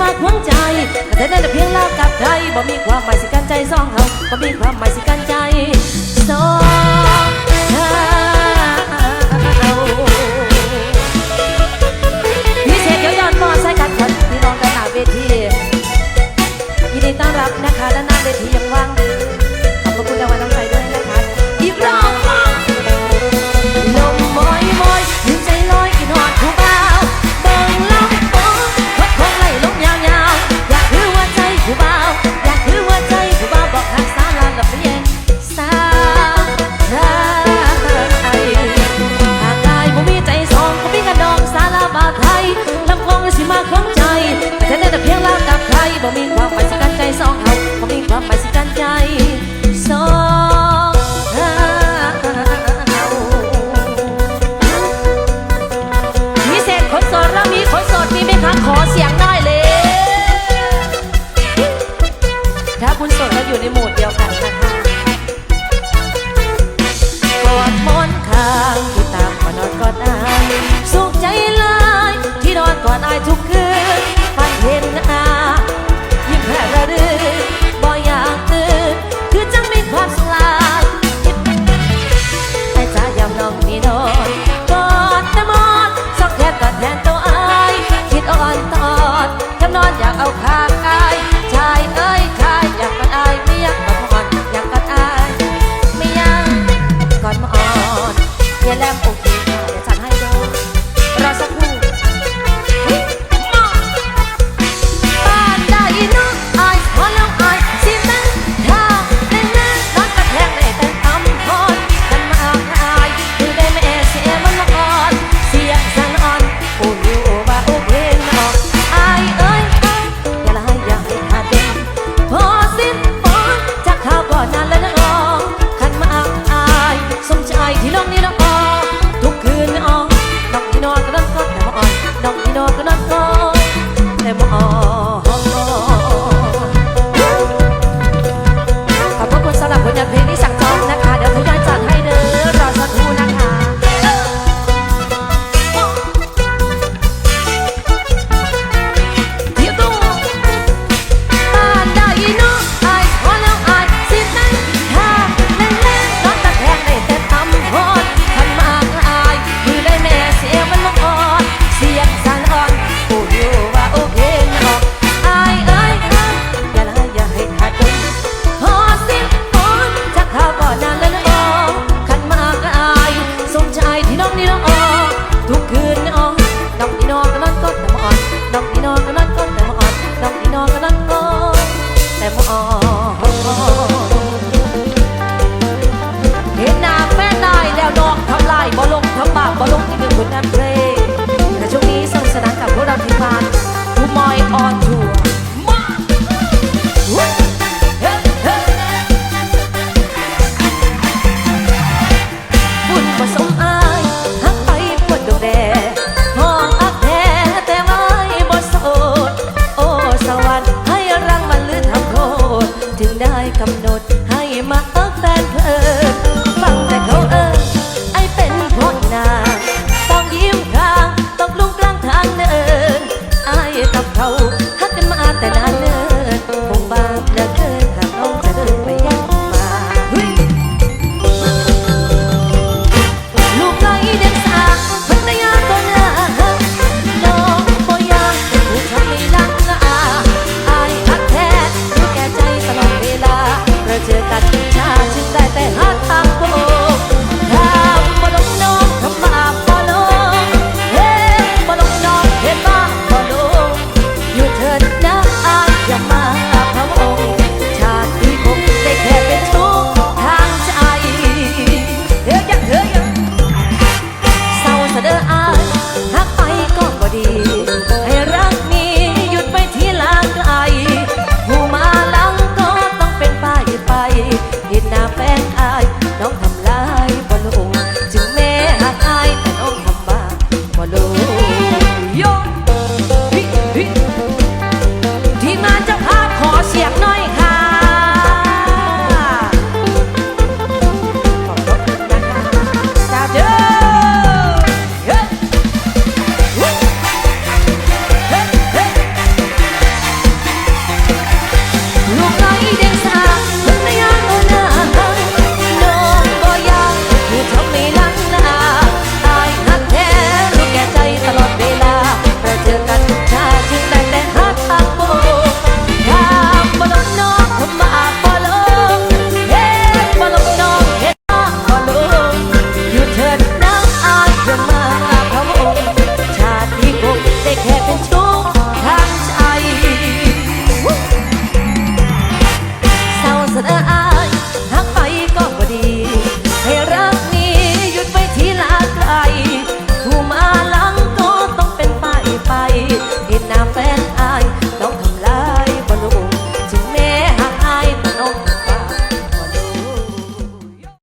มากหวงใจแต่เธนั้นเพียงเล่ากับไทยบ่มีความหมายสิกันใจซองเขาบ่มีความหมายสิกัน ถ้าคุณโสดก็อยู่ในโหมดเดียวกันนะคะ